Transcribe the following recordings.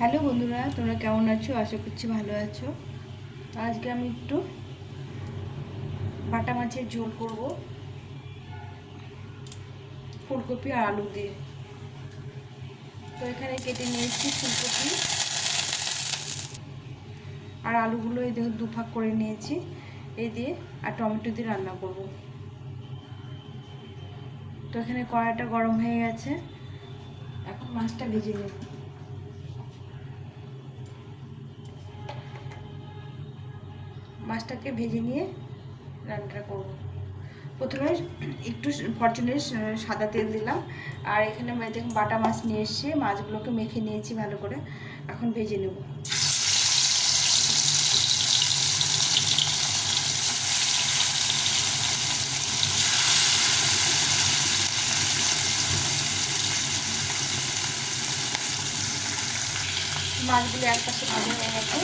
Hello বন্ধুরা, তোমরা কেমন আছো? আশা করছি ভালো আছো। আজকে আমি একটু বাটা মাছের ঝোল করব। ফুলকপি আর আলু দিয়ে। তো এখানে কেটে নিয়েছি ফুলকপি। আর আলুগুলো এই দেখো দুভাগ করে নিয়েছি। এই দিয়ে আর টমেটো দিয়ে রান্না করব। তো এখানে কড়াইটা গরম হয়ে গেছে। এখন মাছটা ভেজে নেব। মাছটাকে ভেজে নিয়ে রান্নাটা করব। প্রথমে একটু ফরচুনের সাদা তেল দিলাম। আর এখানে দেখুন বাটা মাছ নিয়ে এসে মাছগুলোকে মেখে নিয়েছি ভালো করে। এখন ভেজে নেব। মাছগুলো এক পাশে হয়ে গেছে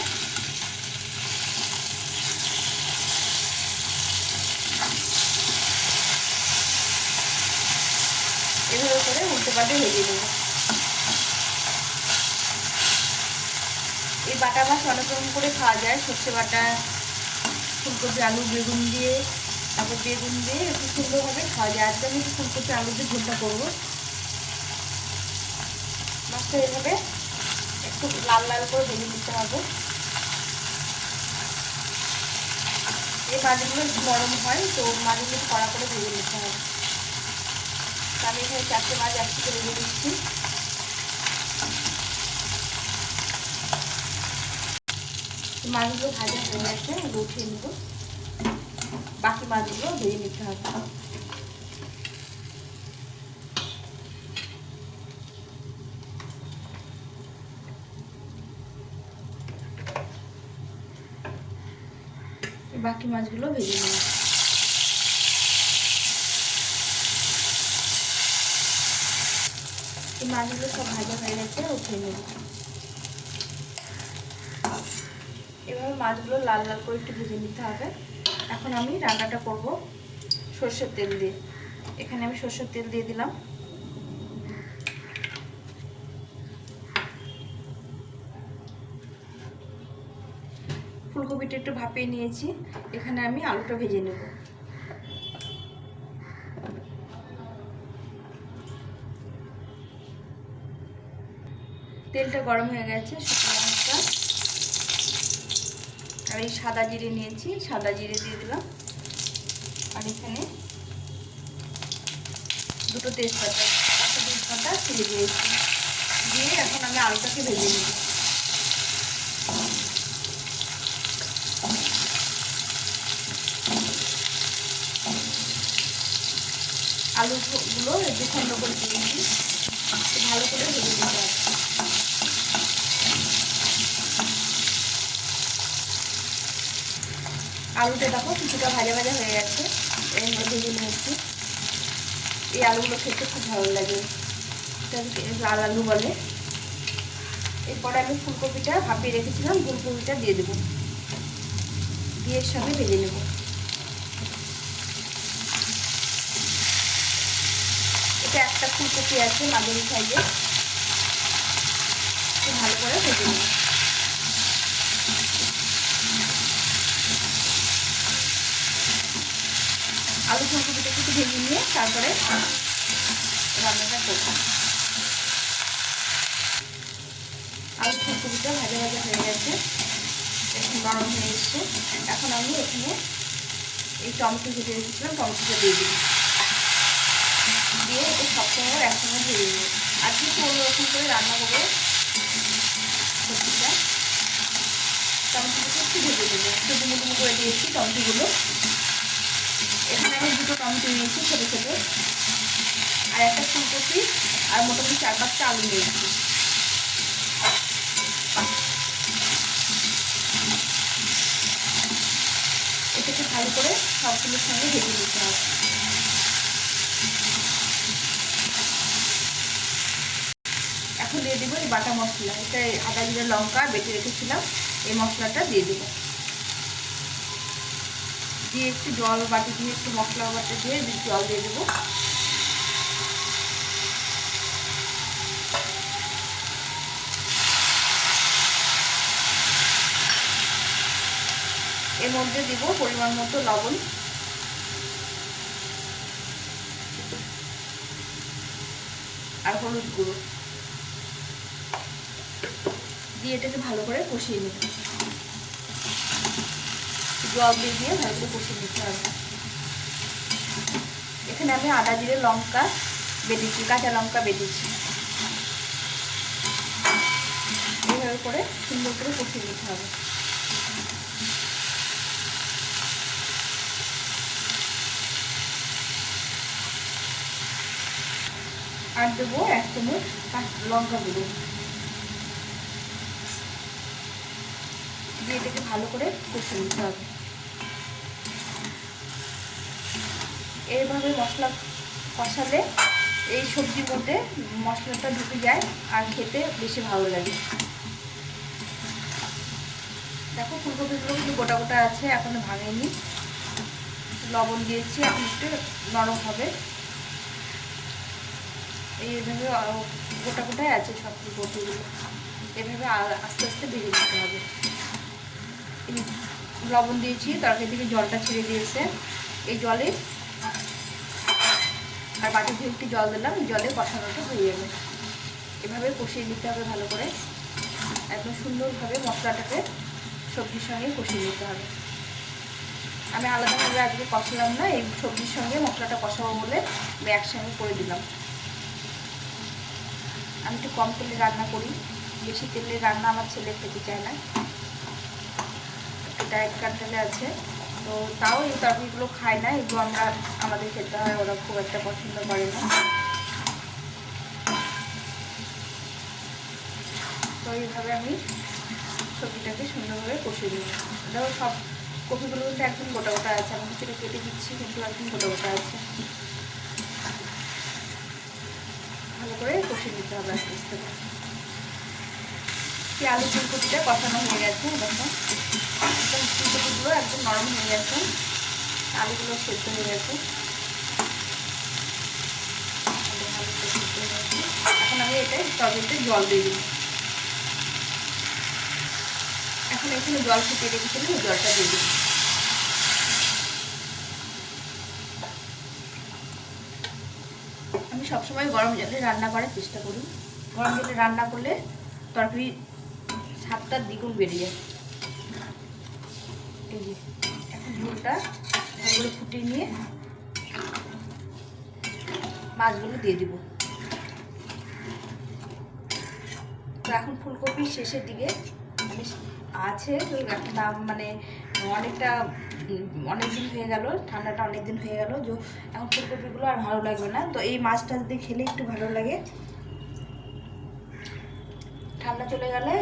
এভাবে পাল্টে ভেজে নেব। এই বাটা মাছ অনেক রকম করে খাওয়া যায়। সর্ষে বাটা, ফুলকপি, আলু, বেগুন দিয়ে, তারপর বেগুন দিয়ে একটু সুন্দরভাবে খাওয়া যায়। আজকে আমি ফুলকপি, আলু দিয়ে ঝোলটা করব। মাছটা এভাবে একটু লাল লাল করে ভেজে নিতে হবে। এই মাছগুলো নরম হয়, তো মাছগুলো কড়া করে ভেজে নিতে হবে। আমি এখানে চারটে মাছ একসাথে ভেজে দিচ্ছি। মাছগুলো ভাজা হয়ে গেছে উঠিয়ে নেব। বাকি মাছগুলো ভেজে নিতে হবে। বাকি মাছগুলো ভেজে নেব। এই মাছগুলো সব ভাজা হয়ে গেছে, উঠিয়ে নেব। এভাবে মাছগুলো লাল লাল করে একটু ভেজে নিতে হবে। এখন আমি রান্নাটা করব সর্ষের তেল দিয়ে। এখানে আমি সর্ষের তেল দিয়ে দিলাম। ফুলকপিটা একটু ভাপিয়ে নিয়েছি। এখানে আমি আলুটা ভেজে নেব। তেলটা গরম হয়ে গেছে আর এই সাদা জিরে নিয়েছি, সাদা জিরে দিয়ে দিলাম। আর এখানে দুটো তেজপাতা, একটা তেজপাতা ছেড়ে দিয়েছি। দিয়ে এখন আমি আলুটাকে ভেজে নেব। আলুগুলো একটু খন্ড করে দিয়েছি, ভালো করে ভেজে দিতে হবে। আলুটা দেখো কিছুটা ভাজা ভাজা হয়ে গেছে। এর মধ্যে নিয়েছি এই আলুগুলো খেতে খুব ভালো লাগে। লাল আলু বলে। এরপরে আমি ফুলকপিটা ভাপিয়ে রেখেছিলাম, ফুলকপিটা দিয়ে দেবো। দিয়ে সঙ্গে ভেজে নেব। এটা একটা ফুলকপি আছে মাঝারি সাইজে ভালো করে ভেজে নেব। আলু ফুলকপিটা একটু ভেজে নিয়ে তারপরে রান্নাটা করব। আলু ফুলকপিটা ভাজা ভাজা হয়ে গেছে এখন নরম হয়ে এসছে। এখন আমি এখানে এই টমেটো ভেজে রেখেছিলাম, টমেটোটা দিয়ে দিই দিয়ে এটা সবসময় একসঙ্গে ভেজে নেব আজকে একটু অন্যরকম করে রান্না করব? সবজিটা। টমেটোটা একটু ভেজে দেবো একটু ডুমো ডুমো করে দিয়েছি টমেটোগুলো। এখানে আমি দুটো টমেটো নিয়েছি ছোটো ছোটো। আর একটা ফুলকপি আর মোটামুটি চার পাঁচটা আলু নিয়েছি। এটাকে ভালো করে সবগুলোর সঙ্গে ভেজে দিতে হবে। এখন দিয়ে দেবো এই বাটা মশলা। এটা আদা, জিরা, লঙ্কা বেটে রেখেছিলাম। এই মশলাটা দিয়ে দেবো। দিয়ে একটু জল বাটি দিয়ে, একটু মশলা বাটি দিয়ে জল দিয়ে দেবো। এর মধ্যে দিব পরিমাণ মতো লবণ। আর হলুদ গুঁড়ো। দিয়ে এটাকে ভালো করে কষিয়ে নিতে জল দিয়ে ভালো করে কষিয়ে নিতে হবে। এখানে আমি আদা জিরে, লঙ্কা বেটেছি, কাঁচা লঙ্কা বেটেছি। এইভাবে করে সুন্দর করে কষিয়ে নিতে হবে। আর দেবো এক চামচ লঙ্কা গুঁড়ো। দিয়ে এটাকে ভালো করে কষে নিতে হবে। এইভাবে মশলা কষালে এই সবজির মধ্যে মশলাটা ঢুকে যায় আর খেতে বেশি ভালো লাগে। দেখো ফুলকপিগুলো কিন্তু গোটা গোটা আছে, এখনও ভাঙেনি। লবণ দিয়েছি, এখন একটু নরম হবে। এইভাবে গোটা গোটাই আছে সব ফুলকপিগুলো। এভাবে আস্তে আস্তে ভেজে দিতে হবে। লবণ দিয়েছি তরকারি থেকে জলটা ছেড়ে দিয়েছে। এই জলে আর বাটি দিয়ে একটু জল দিলাম, জলে কষানোটা হয়ে যাবে। এভাবে কষিয়ে নিতে হবে ভালো করে। একদম সুন্দরভাবে মশলাটাকে সবজির সঙ্গে কষিয়ে নিতে হবে। আমি আলাদাভাবে আজকে কষালাম না, এই সবজির সঙ্গে মশলাটা কষাবো বলে আমি একসঙ্গে করে দিলাম। আমি একটু কম তেলে রান্না করি, বেশি তেলে রান্না আমার ছেলে খেতে চায় না। একটু ডায়েট কন্ট্রোলে আছে। তো তাও এই তরকারিগুলো খায় না, এগুলো আমরা, আমাদের খেতে হয়, ওরা খুব একটা পছন্দ করে না। তো এইভাবে আমি সবজিটাকে সুন্দরভাবে কষিয়ে দিই এটাও সব কপিগুলো কিন্তু একদম গোটা গোটা আছে, আমি কিছুটা কেটে দিচ্ছি, কিন্তু একদম গোটা গোটা আছে। ভালো করে কষিয়ে নিতে হবে আস্তে আস্তে। কি আলু ফুলকপিটা কষানো হয়ে গেছে দেখো একদম ফুলকপিগুলো একদম নরম হয়ে গেছে। আলুগুলো সেদ্ধ হয়ে গেছে। এখন আমি এটা তরকারিতে জল দিয়ে দিই এখন এখানে জল ফুটিয়ে রেখেছিলাম এই জলটা দিয়ে দিই আমি সবসময় গরম জলে রান্না করার চেষ্টা করি। গরম জলে রান্না করলে তরকারি স্বাদটা দ্বিগুণ বেড়ে যায় এখন ঝোলটা ভালো ফুটিয়ে নিয়ে মাছগুলো দিয়ে দিব। তো এখন ফুলকপির শেষের দিকে আমি আছে তো একটা মানে অনেকটা, অনেক দিন হয়ে গেল, ঠান্ডাটা অনেক দিন হয়ে গেল যে এখন ফুলকপিগুলো আর ভালো লাগবে না। তো এই মাছটা যদি খেলে একটু ভালো লাগে। ঠান্ডা চলে গেলে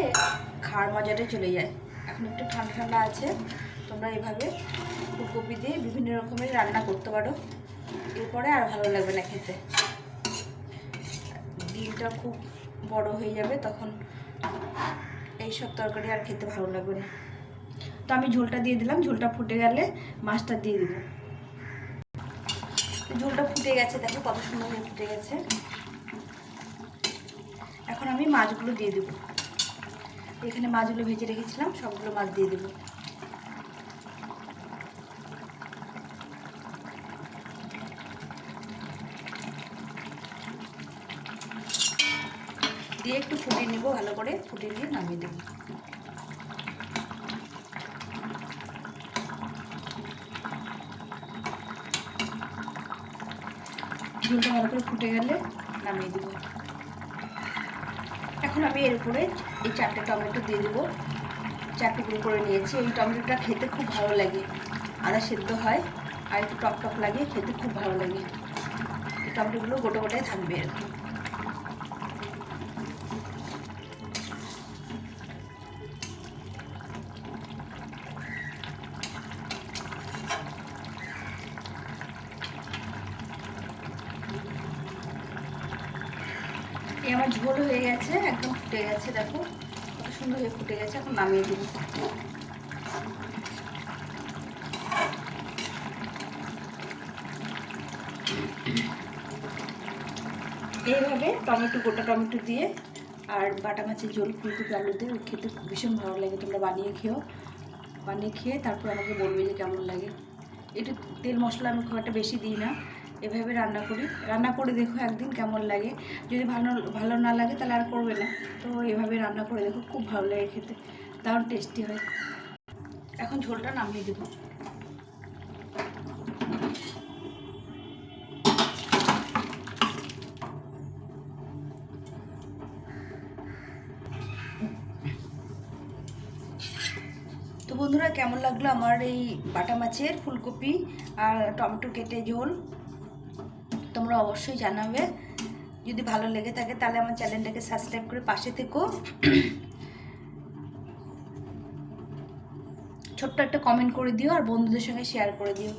খাওয়ার মজাটাই চলে যায়। এখন একটু ঠান্ডা ঠান্ডা আছে, তোমরা এইভাবে ফুলকপি দিয়ে বিভিন্ন রকমের রান্না করতে পারো। এরপরে আর ভালো লাগবে না খেতে। ডিমটা খুব বড় হয়ে যাবে, তখন এইসব তরকারি আর খেতে ভালো লাগবে না। তো আমি ঝোলটা দিয়ে দিলাম, ঝোলটা ফুটে গেলে মাছটা দিয়ে দিব। ঝোলটা ফুটে গেছে, দেখো কত সুন্দর ফুটে গেছে। এখন আমি মাছগুলো দিয়ে দেবো। এখানে মাছগুলো ভেজে রেখেছিলাম, সবগুলো মাছ দিয়ে দেবো। দিয়ে একটু ফুটিয়ে নেব, ভালো করে ফুটিয়ে নিয়ে নামিয়ে দেবো। ঝোলটা ভালো করে ফুটে গেলে নামিয়ে দেবো। এখন আমি এর উপরে এই চারটে টমেটো দিয়ে দেবো। চারটে গুঁড়ো করে নিয়েছি। এই টমেটোটা খেতে খুব ভালো লাগে। আদা সেদ্ধ হয় আর একটু টক টক লাগে, খেতে খুব ভালো লাগে। এই টমেটোগুলো গোটা গোটাই থাকবে আর আমার ঝোল হয়ে গেছে, একদম ফুটে গেছে, দেখো। কত সুন্দর হয়ে ফুটে গেছে, এখন নামিয়ে দেবো। এইভাবে টমেটো, গোটা টমেটো দিয়ে আর বাটা মাছের ঝোল, ফুলকপি, আলু দিয়ে খেতে ভীষণ ভালো লাগে। তোমরা বানিয়ে খেও। বানিয়ে খেয়ে তারপর আমাকে বলবে যে কেমন লাগে। একটু তেল মশলা আমি খুব একটা বেশি দিই না। এভাবে রান্না করি। রান্না করে দেখো একদিন কেমন লাগে। যদি ভালো ভালো না লাগে তাহলে আর করবে না। তো এভাবে রান্না করে দেখো, খুব ভালো লাগে খেতে। দারুণ টেস্টি হয়। এখন ঝোলটা নামিয়ে দেবো। তো বন্ধুরা, কেমন লাগল আমার এই বাটা মাছের ফুলকপি আর টমেটো কেটে ঝোল? তোমরা অবশ্যই জানাবে। যদি ভালো লেগে থাকে তাহলে আমার চ্যানেলটাকে সাবস্ক্রাইব করে পাশে থেকো। ছোট্ট একটা কমেন্ট করে দিও আর বন্ধুদের সঙ্গে শেয়ার করে দিও।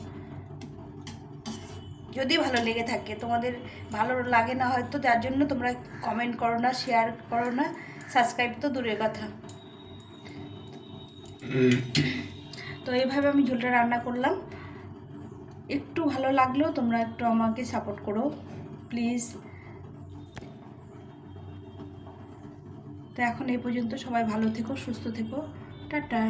যদি ভালো লেগে থাকে তোমাদের ভালো লাগে না হয়তো যার জন্য তোমরা কমেন্ট করো না শেয়ার করো না সাবস্ক্রাইব তো দূরের কথা। তো এইভাবে আমি ঝোলটা রান্না করলাম। একটু ভালো লাগলেও তোমরা একটু আমাকে সাপোর্ট করো প্লিজ তো এখন এই পর্যন্ত সবাই ভালো থেকো, সুস্থ থেকো। টাটা।